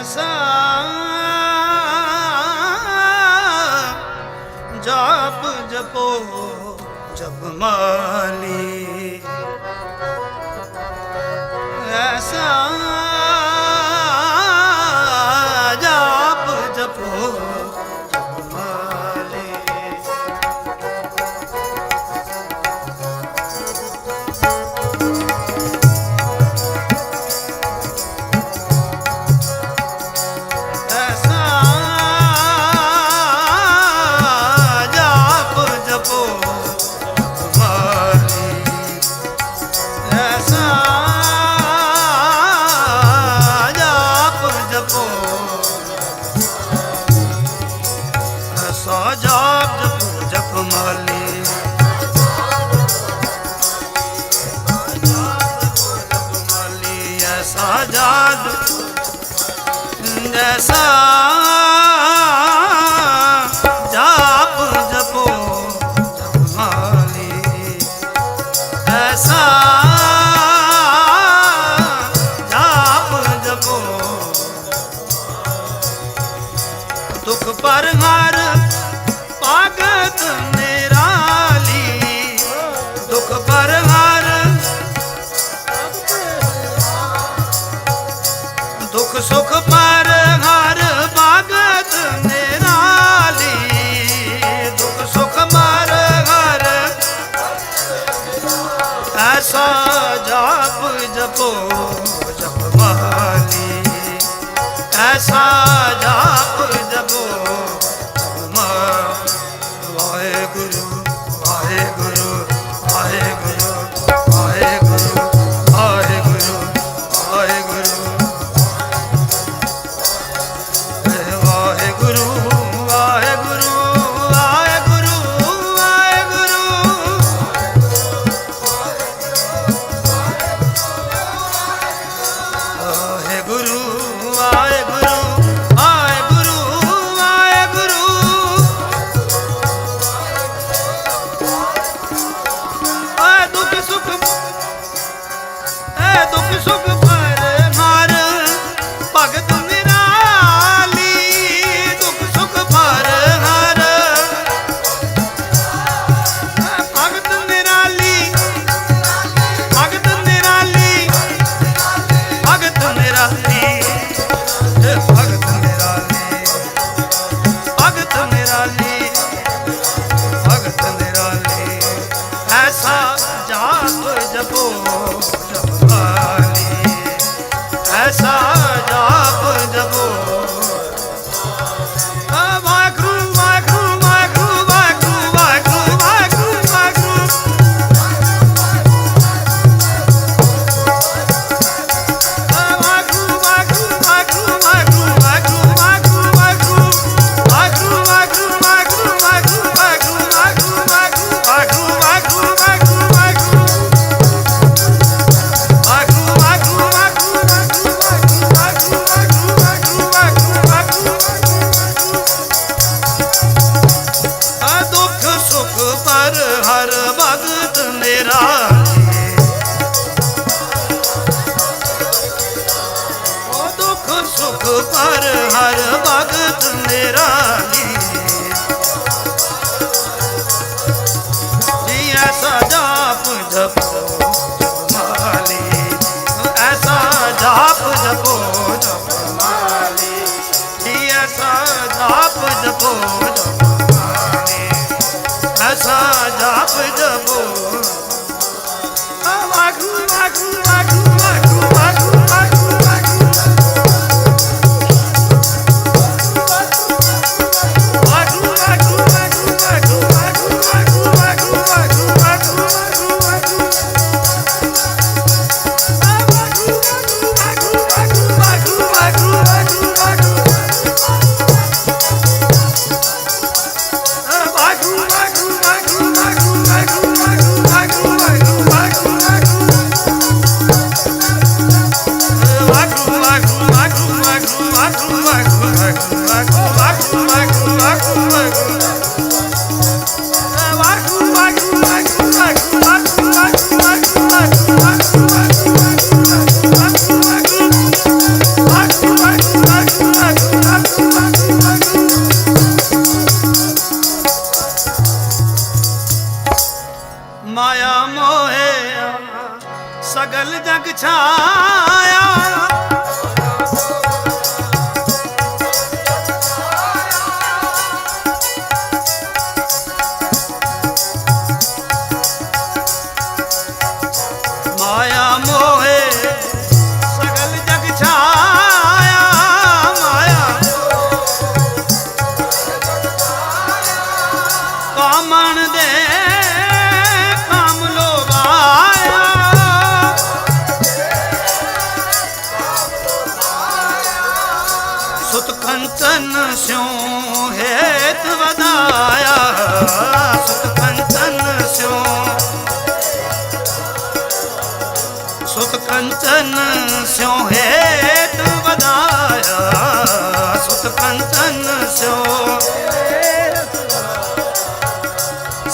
ਐਸਾ ਜਾਪ ਜਪੋ ਜਪ ਮਾਲੀ। ਪਰ ਹਰ ਤਾਕਤ ਨਿਰਾਲੀ ਦੁਖ ਪਰ ਹਰ ਦੁਖ ਸੁਖ ਪਰ ਹਰ ਬਾਗਤ ਨਿਰਾਲੀ ਦੁਖ ਸੁਖ ਮਰ ਹਰ ਐਸਾ ਜਾਪ ਜਪੋ, ਜਪ ਮਾਲੀ। ਐਸਾ ਜਾਪ ਵਾਹਿਗੁਰੂ ਵਾਹਿਗੁਰੂ।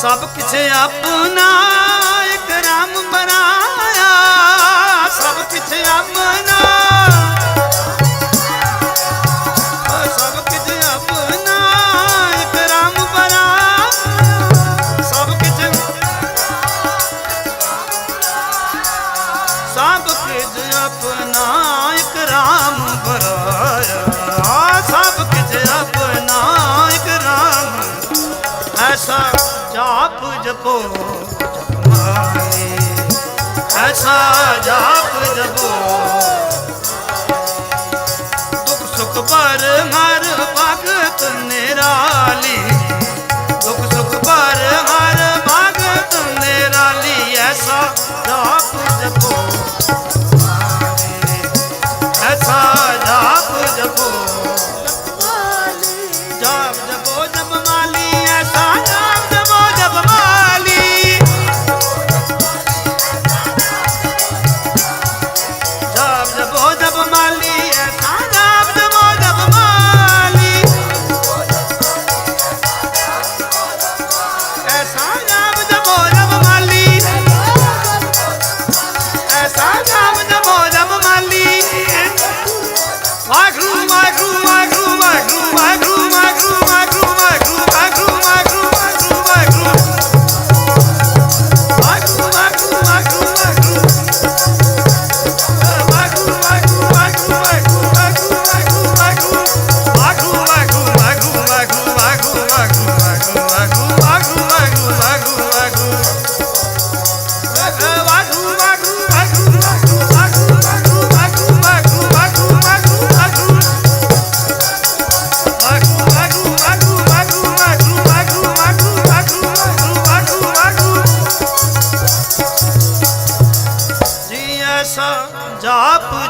ਸਭ ਕਿਸੇ ਆਪਣਾ ਇੱਕ ਰਾਮ ਬਰਾਇਆ ਸਭ ਕਿਸੇ ਆਪਣਾ ਜਪੋ ਜਪ ਐਸਾ ਜਾਪ ਜਪੋ ਦੁਖ ਸੁਖ ਪਰ ਹਰ ਭਗਤ ਨਿਰਾਲੀ ਦੁਖ ਸੁਖ ਪਰ ਹਰ ਭਗਤ ਨਿਰਾਲੀ ਐਸਾ ਜਾਪ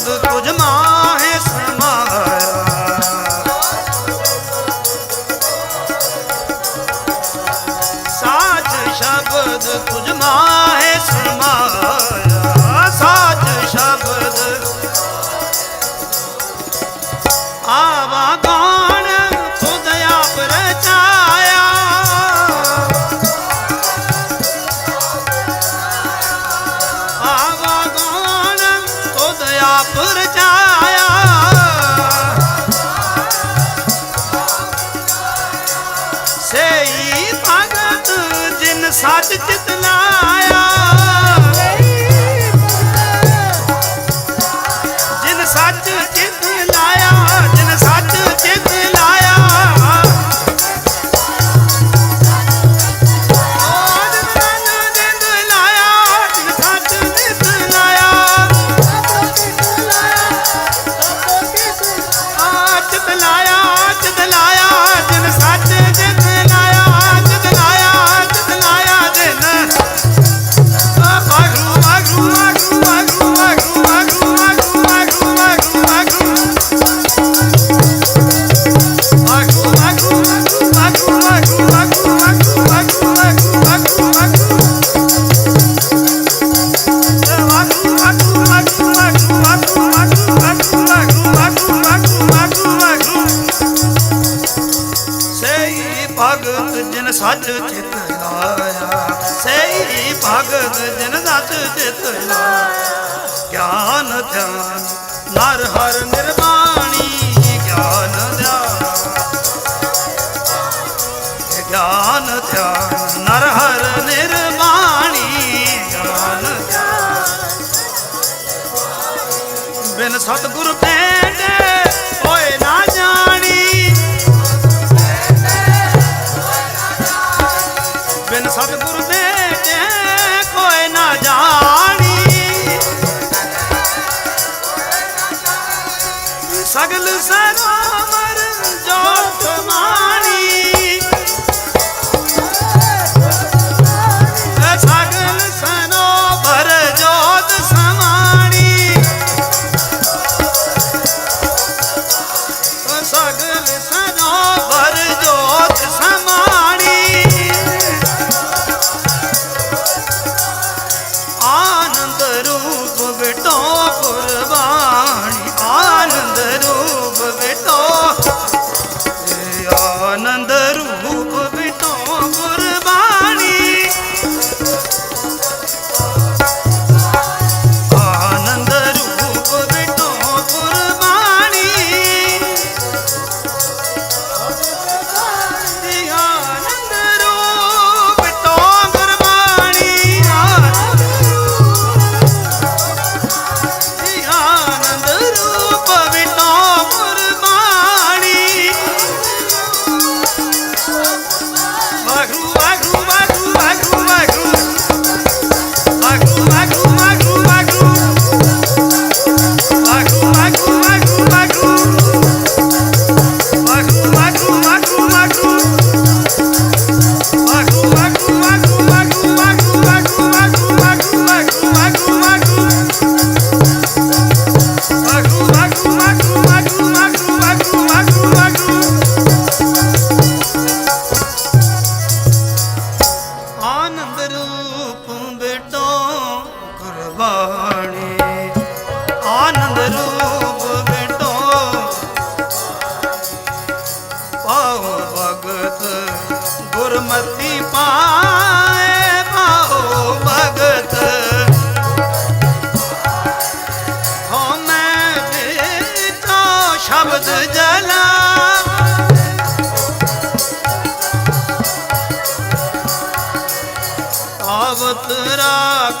ਸਭ ਕੁਝ ਮਾਹੇ ਸਮਾਇਆ ਸ਼ਬਦ ਕੁਝ ਮਾਹੇ ਸਮਾਇਆ ਸਾਚ ਸ਼ਬਦ। ਆਵਾ ਗਾ ਸੱਚ ਚਿਤ ਸਤਿਗੁਰ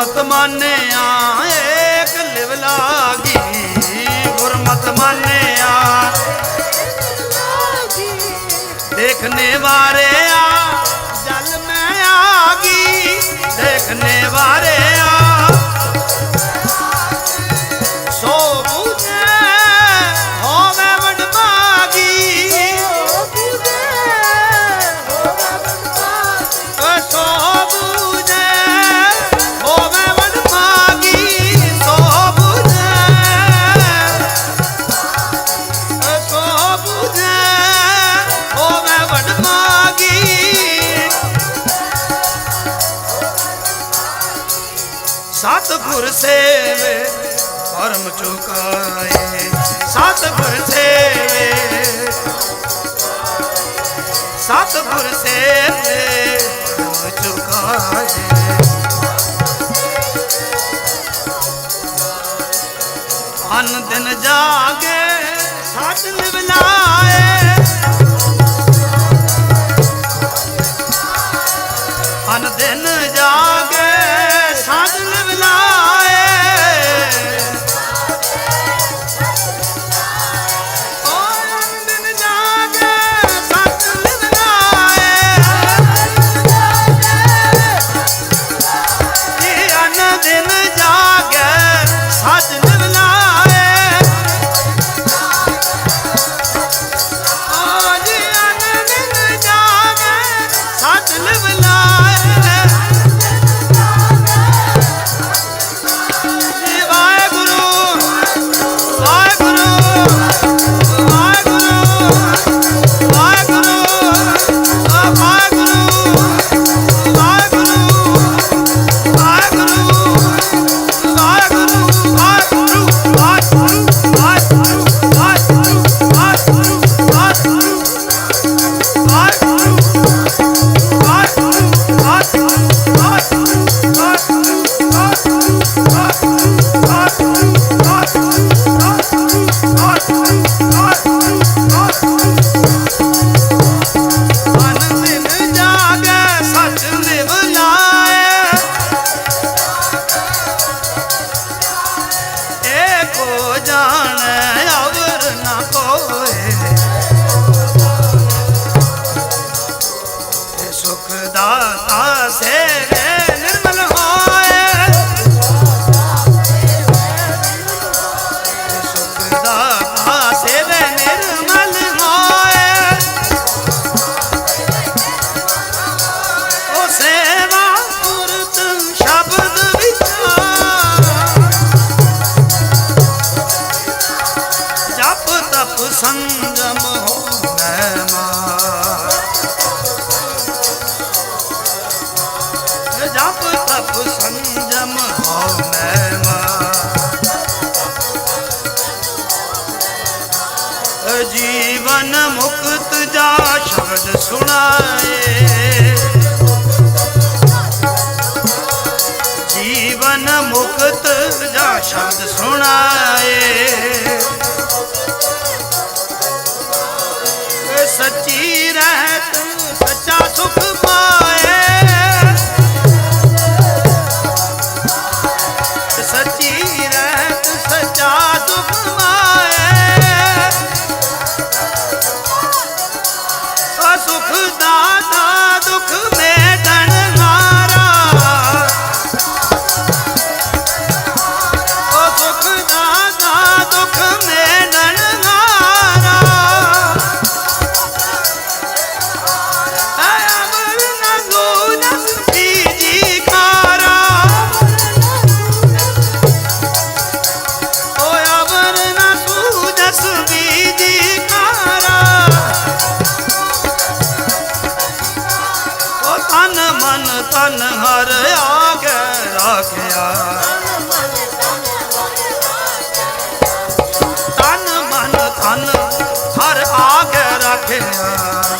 ਗੁਰਮਤ ਮਾਨਿਆ ਏਕ ਲਿਵ ਲਾਗੀ। ਗੁਰਮਤ ਮਾਨਿਆ ਦੇਖਨੇ ਵਾਰੇ ਆ, ਜਲ ਮੈਂ ਆਗੀ ਦੇਖਨੇ ਵਾਰੇ ਆ ਸਤਿਗੁਰ ਸੇਵੇ, ਪਰਮ ਚੁਕਾਏ, ਸਤਿਗੁਰ ਸੇਵੇ। ਸਤਿਗੁਰ ਸੇਵੇ, ਪਰਮ ਚੁਕਾਏ। ਅਨ ਦਿਨ ਜਾਗੇ, ਸਤ ਨਿਵਲਾਏ ਅਨ ਦਿਨ ਜਾਗੇ, ਸਤ ਨਿਵਲਾਏ ਜੀਵਨ ਮੁਕਤ ਜਾ ਜੀਵਨ ਮੁਕਤ ਜਾ ਸ਼ਬਦ ਸੁਣਾਏ। ਸੱਚੀ ਰਹਿਤ ਸੱਚਾ ਸੁਖ ਪਾ ਸੁਖ ਦਾ ਦੁੱਖ ਮੇ Maria.